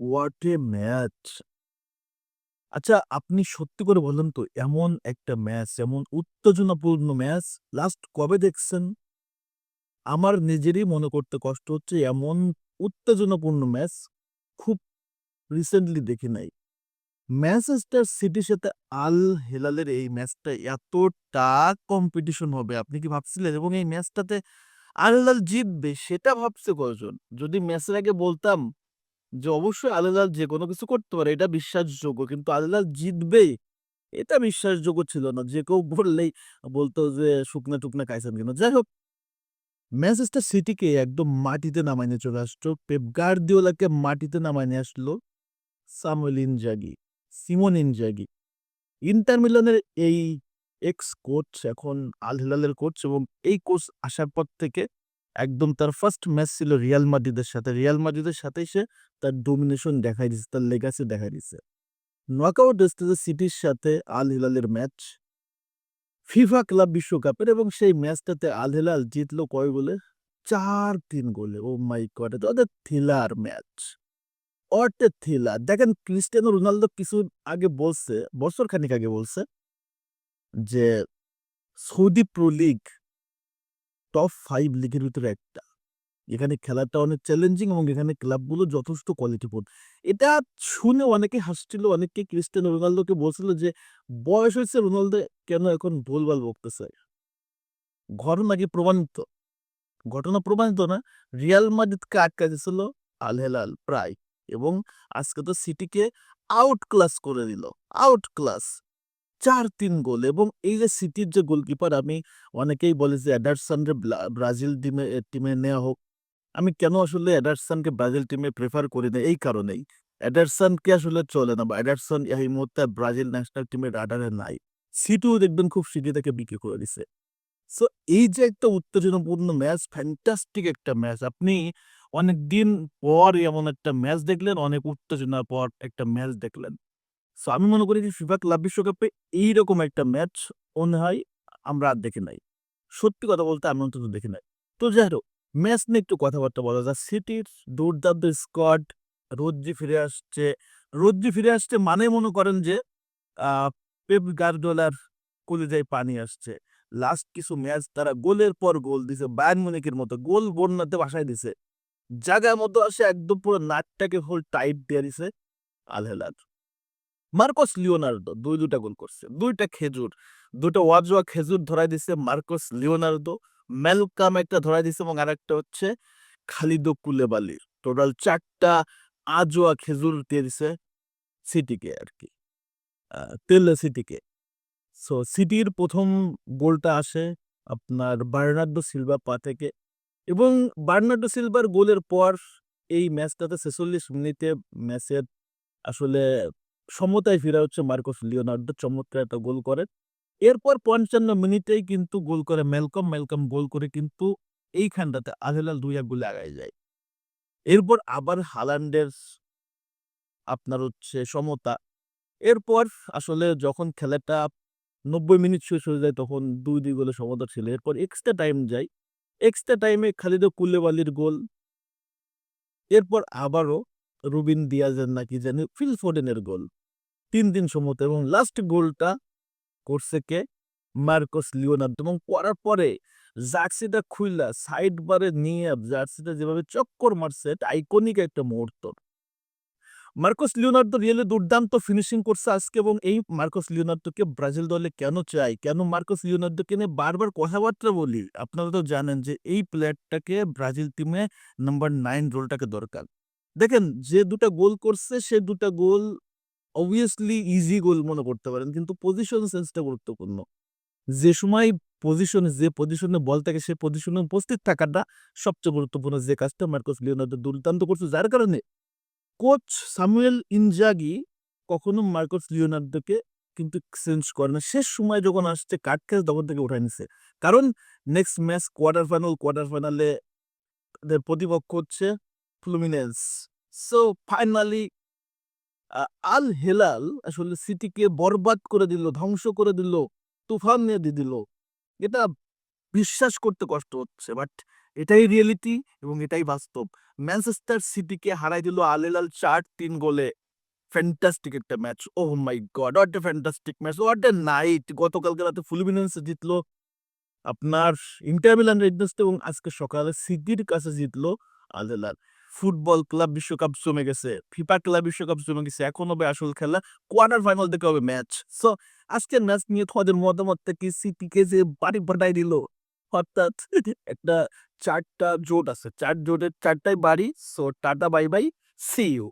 What a match! আচ্ছা আপনি সত্যি করে বলেন তো এমন একটা ম্যাচ, এমন উত্তেজনাপূর্ণ ম্যাচ লাস্ট কবে দেখছেন? আমার নিজেরই মনে করতে কষ্ট হচ্ছে এমন উত্তেজনাপূর্ণ ম্যাচ খুব রিসেন্টলি দেখি নাই। ম্যানচেস্টার সিটির সাথে আল হেলালের এই ম্যাচটা এতটা কম্পিটিশন হবে আপনি কি ভাবছিলেন? এবং এই ম্যাচটাতে আল হিলাল জিতবে সেটা ভাবছে কয়জন? যদি ম্যাচের আগে বলতাম যে অবশ্যই আল হিলাল যেকোনো কিছু করতে পারে এটা বিশ্বাসযোগ্য। কিন্তু আল হিলাল জিতবেই এটা বিশ্বাসযোগ্য ছিল না। যে কেউ বললেই বলতো যে শুকনা-টুকনা খাইছেন কিনা? যাই হোক ম্যানচেস্টার সিটিকে একদম মাটিতে নামায় নিয়ে চলে আসলো। পেপ গার্দিওলাকে মাটিতে নামায় নিয়ে আসলো Samuel Inzaghi, Simone Inzaghi. Inter মিলানের এই এক্স কোচ এখন আল হিলালের কোচ এবং এই কোচ আসার পর থেকে একদম তার ফার্স্ট ম্যাচ ছিল রিয়াল মাদ্রিদের সাথে। রিয়াল মাদ্রিদের সাথে সে তার ডোমিনেশন দেখায় দিছে, তার লেগাসি দেখায় দিছে। নকআউট স্টেজে সিটির সাথে আল হিলালের ম্যাচ। ফিফা ক্লাব বিশ্বকাপের এবং সেই ম্যাচটাতে আল হিলাল জিতলো কয় গোলে? ৪-৩ গোলে। Oh my god! ওদের থ্রিলার ম্যাচ। A thriller! দেখেন ক্রিস্টিয়ানো রোনালদো কিছু আগে বলছে, বছর খানিক আগে বলছে যে Saudi pro league top five লিগের ভিতরে একটা। এখানে খেলাটা অনেক চ্যালেঞ্জিং এবং এখানে ক্লাবগুলো যথেষ্ট কোয়ালিটি কোয়ালিটিফুল। এটা শুনে অনেকে হাসছিল, অনেকে ক্রিস্টিয়ানো রোনালদোকে বলছিল যে বয়স হয়েছে রোনালদো কেন এখন ভুলভাল বকতেছে? ঘটনা কি প্রমাণিত? ঘটনা প্রমাণিত না। রিয়াল মাদ্রিদকে আটকায় দিছিল আল হিলাল প্রায় এবং আজকে তো সিটিকে আউট ক্লাস করে দিল। আউট ক্লাস ৪-৩ গোল এবং এই যে সিটির যে গোলকিপার আমি অনেকেই বলে যে এডারসনরে ব্লা ব্রাজিল টিমে টিমে নেয়া হোক। আমি কেন আসলে অ্যাডারসনকে ব্রাজিল টিমে প্রেফার করি না এই কারণেই। অ্যাডারসনকে আসলে চলে না বা এডারসন এই মুহূর্তে ব্রাজিল ন্যাশনাল টিমের রাডারে নাই। সিটিও দেখবেন খুব শিগগিরই তাকে বিক্রি করে দিছে। সো এই যে একটা উত্তেজনাপূর্ণ ম্যাচ, ফ্যান্টাস্টিক একটা ম্যাচ। আপনি অনেকদিন পর এমন একটা ম্যাচ দেখলেন, অনেক উত্তেজনার পর একটা ম্যাচ দেখলেন। সো আমি মনে করি যে ফিফা ক্লাব বিশ্বকাপে এইরকম একটা ম্যাচ মনে হয় আমরা আর দেখি নাই। সত্যি কথা বলতে আমি অন্তত দেখি নাই। তো যাই হোক ম্যাচ নিয়ে একটু কথাবার্তা বলা যাক। সিটির দুর্দান্ত স্কোয়াড, রদ্রি ফিরে আসছে। রদ্রি ফিরে আসছে মানে মনে করেন যে পেপ গার্দিওলার কলিজায় পানি আসছে। লাস্ট কিছু ম্যাচ তারা গোলের পর গোল দিছে। বায়ার্ন মিউনিখের মতো গোল বন্যাতে বাসায় দিছে। জায়গার মতো আসে একদম পুরো নাটটাকে ফুল টাইট দিয়ে দিছে আল হিলাল। মার্কোস লিওনার্দো ২ টা গোল করছে। দুইটা খেজুর। ২ টা ওয়াজোয়া খেজুর ধরাই দিছে মার্কোস লিওনার্দো। ম্যালকাম একটা ধরায় দিছে এবং আরেকটা হচ্ছে খালিদো কুলেবালি। টোটাল ৪ টা আজোয়া খেজুর দিয়ে দিছে সিটিকে আর কি তেলে সিটিকে। সো সিটির প্রথম গোলটা আসে আপনার বার্নার্ডো সিলভা পা থেকে এবং বার্নার্ডো সিলভার গোলের পর এই ম্যাচটাতে ৪৬ মিনিটে ম্যাচের আসলে সমতায় ফিরে হচ্ছে মার্কোস লিওনার্দো চমৎকার একটা গোল করেন। এরপর ৫৫ মিনিটেই কিন্তু গোল করে মেলকম ম্যালকম গোল করে কিন্তু এইখানটাতে আল হিলাল ২-১ গোলে আগায় যায়। এরপর আবার হালান্ডের আপনার হচ্ছে সমতা। এরপর আসলে যখন খেলাটা ৯০ মিনিট শেষ হয়ে যায় তখন ২-২ গোলে সমতা ছিল। এরপর এক্সট্রা টাইম যায়। এক্সট্রা টাইমে খালিদো কুলেবালির গোল। এরপর আবারও রুবিন দিয়াজের না কি জানি ফিল ফোডেনের গোল। ৩-৩ সমতা এবং লাস্ট গোলটা করছে কে? মার্কোস লিওনার্দো এবং করার পরে জার্সিটা খুইলা সাইড বারে নিয়ে জার্সিটা যেভাবে চক্কর মারছে, এটা আইকনিক একটা মুহূর্ত। মার্কোস লিওনার্দো রিয়ালে দুর্দান্ত ফিনিশিং করছে আজকে এবং এই মার্কোস লিওনার্দোকে ব্রাজিল দলে কেন চাই? কেন মার্কোস লিওনার্দোকে নিয়ে বারবার কথাবার্তা বলি? আপনারা তো জানেন যে এই প্লেয়ারটাকে ব্রাজিল টিমে নাম্বার নাইন রোলটাকে দরকার। দেখেন যে দুটা গোল করছে সে দুটা গোল অবভিয়াসলি ইজি গোল মনে করতে পারেন কিন্তু পজিশন সেন্সটা গুরুত্বপূর্ণ। যে সময় পজিশনে যে পজিশনে বল থাকে সে পজিশনে উপস্থিত থাকাটা সবচেয়ে গুরুত্বপূর্ণ যে কাজটা মার্কোস লিওনার্দো দুর্দান্ত করছে যার কারণে কোচ সামুয়েল ইনজাগি কখনো মার্কোস লিওনার্দোকে কিন্তু চেঞ্জ করে না। শেষ সময় যখন আসছে কাট খেয়ে তখন থেকে উঠায় নিছে। কারণ next match quarter final, quarter ফাইনালে প্রতিপক্ষ হচ্ছে Fluminense. So finally Al Hilal আসলে সিটিকে বরবাদ করে দিল, ধ্বংস করে দিল, তুফান নিয়ে দিয়ে দিল। এটা বিশ্বাস করতে কষ্ট হচ্ছে বাট এটাই রিয়েলিটি এবং এটাই বাস্তব। ম্যানচেস্টার সিটিকে হারাই দিল আল হিলাল ৪-৩ গোলে। ফ্যান্টাস্টিক একটা match. Oh my God! What a fantastic match! What a night! গতকালকে রাতে ফ্লুমিনেন্সে জিতলো আপনার ইন্টারমিলান রেডনেসটা এবং আজকে সকালে সিটির কাছে জিতলো আল হিলাল। ফুটবল ক্লাব বিশ্বকাপ জমে গেছে। ফিফা ক্লাব বিশ্বকাপ জমে গেছে। এখন হবে আসল খেলা। কোয়ার্টার ফাইনাল থেকে হবে ম্যাচ। সো, আজকের ম্যাচ নিয়ে তোমাদের মতামতটা কি? সিটিকে যে বাড়ি বাড়াই দিল। অর্থাৎ একটা চারটা জোট আছে। চার জোটের চারটাই বাড়ি। So tata, bye bye. See you.